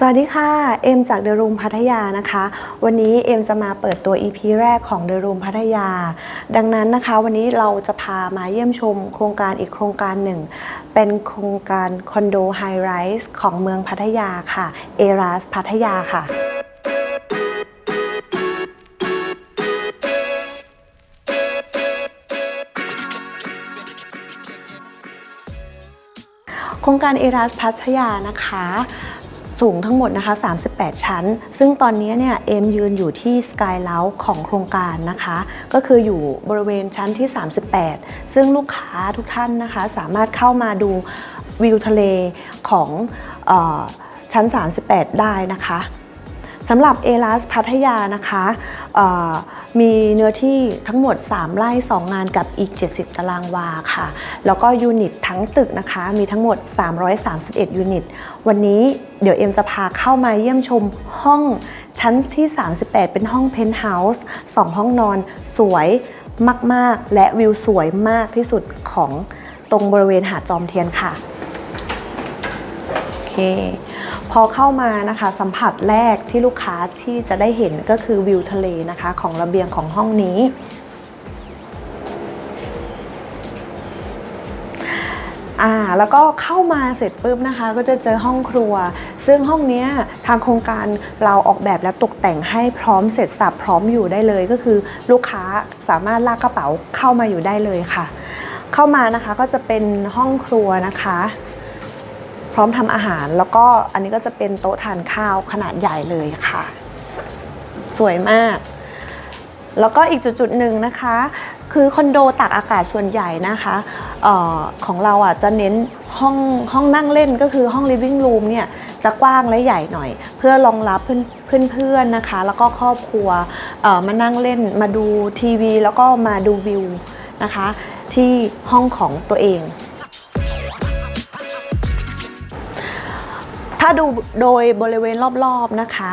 สวัสดีค่ะ เอ็มจากเดอะรูมพัทยานะคะ วันนี้เอ็มจะมาเปิดตัว EP แรกของเดอะรูมพัทยา ดังนั้นนะคะ วันนี้เราจะพามาเยี่ยมชมโครงการอีกโครงการหนึ่ง เป็นโครงการคอนโดไฮไรส์ของเมืองพัทยาค่ะ เอราสพัทยาค่ะโครงการเอราสพัทยานะคะ สูงทั้งหมดนะคะ 38 ชั้น ซึ่งตอนนี้เนี่ยเอมยืนอยู่ที่สกายเลาของโครงการนะคะ ก็คืออยู่บริเวณชั้นที่ 38 ซึ่งลูกค้าทุกท่านนะคะ สามารถเข้ามาดูวิวทะเลของออชั้น 38 ได้นะคะ สำหรับเอลัสพัทยานะคะมีเนื้อที่ทั้งหมด 3 ไร่ 2 งานกับอีก 70 ตารางวาค่ะ แล้วก็ยูนิตทั้งตึกนะคะ มีทั้งหมด 331 ยูนิต วันนี้เดี๋ยวเอ็มจะพาเข้ามาเยี่ยมชมห้องชั้นที่ 38 เป็นห้องเพนท์เฮาส์2ห้องนอนสวยมาก ๆ และวิวสวยมากที่สุดของตรงบริเวณหาดจอมเทียนค่ะ โอเค พอเข้ามานะคะสัมผัสแรกที่ลูกค้าที่จะได้เห็นก็คือวิวทะเลนะคะของระเบียงของห้องนี้อ่าแล้วก็เข้ามาเสร็จปุ๊บนะคะ ก็จะเจอห้องครัว ซึ่งห้องนี้ทางโครงการเราออกแบบและตกแต่งให้พร้อมเสร็จสับพร้อมอยู่ได้เลย ก็คือลูกค้าสามารถลากกระเป๋าเข้ามาอยู่ได้เลยค่ะ เข้ามานะคะก็จะเป็นห้องครัวนะคะ ร้อมทำอาหาร แล้วก็อันนี้ก็จะเป็นโต๊ะทานข้าวขนาดใหญ่เลยค่ะ สวยมาก แล้วก็อีกจุดๆหนึ่งนะคะ คือคอนโดตากอากาศส่วนใหญ่นะคะออของเราอะจะเน้นห้องห้องนั่งเล่นก็คือห้อง living room เนี่ยจะกว้างและใหญ่หน่อย เพื่อรองรับเพื่อนเพื่อนๆนะคะ แล้วก็ครอบครัวมานั่งเล่นมาดูทีวี แล้วก็มาดูวิวนะคะ ที่ห้องของตัวเองาดูโดยบริเวณรอบๆนะคะ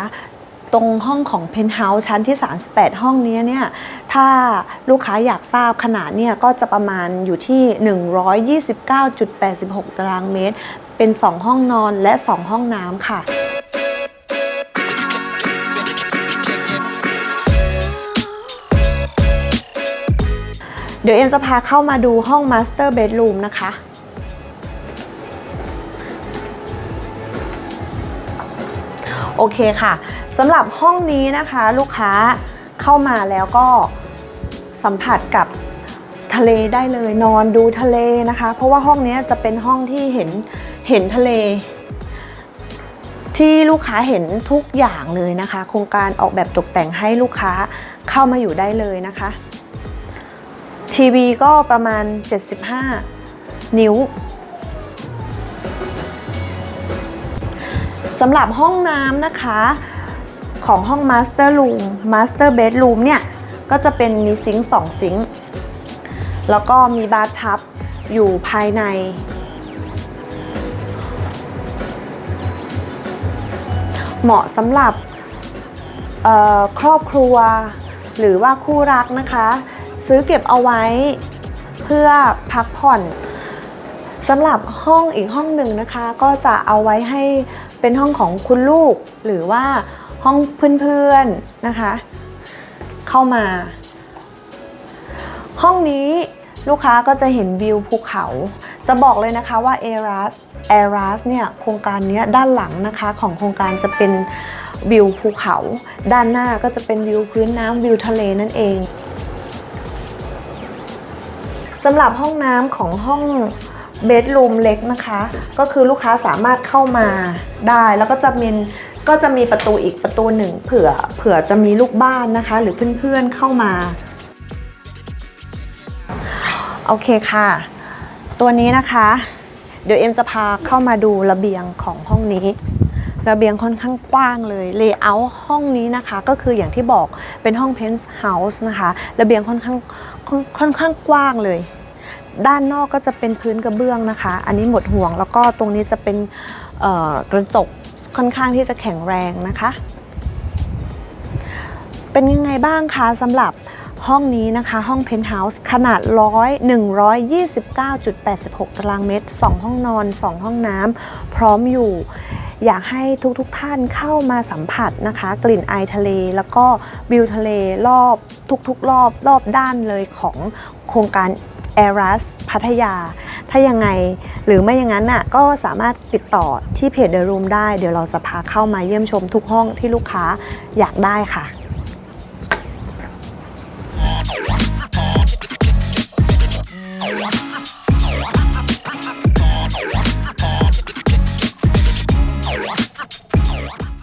ตรงห้องของเพนท์เฮาส์ชั้นที่ 38 ห้องนี้เนี่ย ถ้าลูกค้าอยากทราบขนาดเนี่ย ก็จะประมาณอยู่ที่ 129.86 ตารางเมตร เป็น 2 ห้องนอนและ 2 ห้องน้ำค่ะเดี๋ยวเอ็มจะพาเข้ามาดูห้อง Master Bedroom นะคะ โอเคค่ะสำหรับห้องนี้นะคะลูกค้าเข้ามาแล้วก็สัมผัสกับทะเลได้เลยนอนดูทะเลนะคะ เพราะว่าห้องนี้จะเป็นห้องที่เห็นเห็นทะเล ที่ลูกค้าเห็นทุกอย่างเลยนะคะ โครงการออกแบบตกแต่งให้ลูกค้าเข้ามาอยู่ได้เลยนะคะ ทีวีก็ประมาณ 75 นิ้วำหรับห้องน้ำนะคะ ของห้อง Master Room Master Bedroom เนี่ย ก็จะเป็นมีซิงค์2ซิงค์แล้วก็มีบาร์ทับอยู่ภายใน เหมาะสำหรับครอบครัว หรือว่าคู่รักนะคะ ซื้อเก็บเอาไว้เพื่อพักผ่อน สำหรับห้องอีกห้องหนึ่งนะคะ ก็จะเอาไว้ให้เป็นห้องของคุณลูก หรือว่าห้องเพื่อนๆนะคะ เข้ามา ห้องนี้ลูกค้าก็จะเห็นวิวภูเขา จะบอกเลยนะคะว่า a r a s a r a s เนี่ยโครงการนี้ด้านหลังนะคะของโครงการจะเป็นวิวภูเขา ด้านหน้าก็จะเป็นวิวพื้นน้ำวิวทะเลนั่นเองสำหรับห้องน้ำของห้อง เบดรูมเล็กนะคะ ก็คือลูกค้าสามารถเข้ามาได้ แล้วก็จะมีก็จะมีประตูอีกประตูหนึ่งเผื่อเผื่อจะมีลูกบ้านนะคะ หรือเพื่อนๆเข้ามา โอเคค่ะ ตัวนี้นะคะ เดี๋ยวเอ็มจะพาเข้ามาดูระเบียงของห้องนี้ระเบียงค่อนข้างกว้างเลยเลเยอร์ห้องนี้นะคะ ก็คืออย่างที่บอกเป็นห้องเพนท์เฮาส์นะคะ ระเบียงค่อนข้างค่อนค่อนข้างกว้างเลย ด้านนอกก็จะเป็นพื้นกระเบื้องนะคะ อันนี้หมดห่วงแล้วก็ตรงนี้จะเป็นกระจกค่อนข้างที่จะแข็งแรงนะคะ เป็นยังไงบ้างคะสำหรับห้องนี้นะคะห้องเพนท์เฮาส์ขนาด100 129.86 ตารางเมตร 2 ห้องนอน 2 ห้องน้ำพร้อมอยู่ อยากให้ทุกๆทท่านเข้ามาสัมผัสนะคะ กลิ่นไอทะเล แล้วก็วิวทะเลรอบทุกๆ รอบรอบด้านเลยของโครงการ a i r u s พัทยา ถ้ายังไงหรือไม่อย่างนั้นน่ะก็สามารถติดต่อที่เพจ The Room ได้ เดี๋ยวเราจะพาเข้ามาเยี่ยมชมทุกห้องที่ลูกค้าอยากได้ค่ะ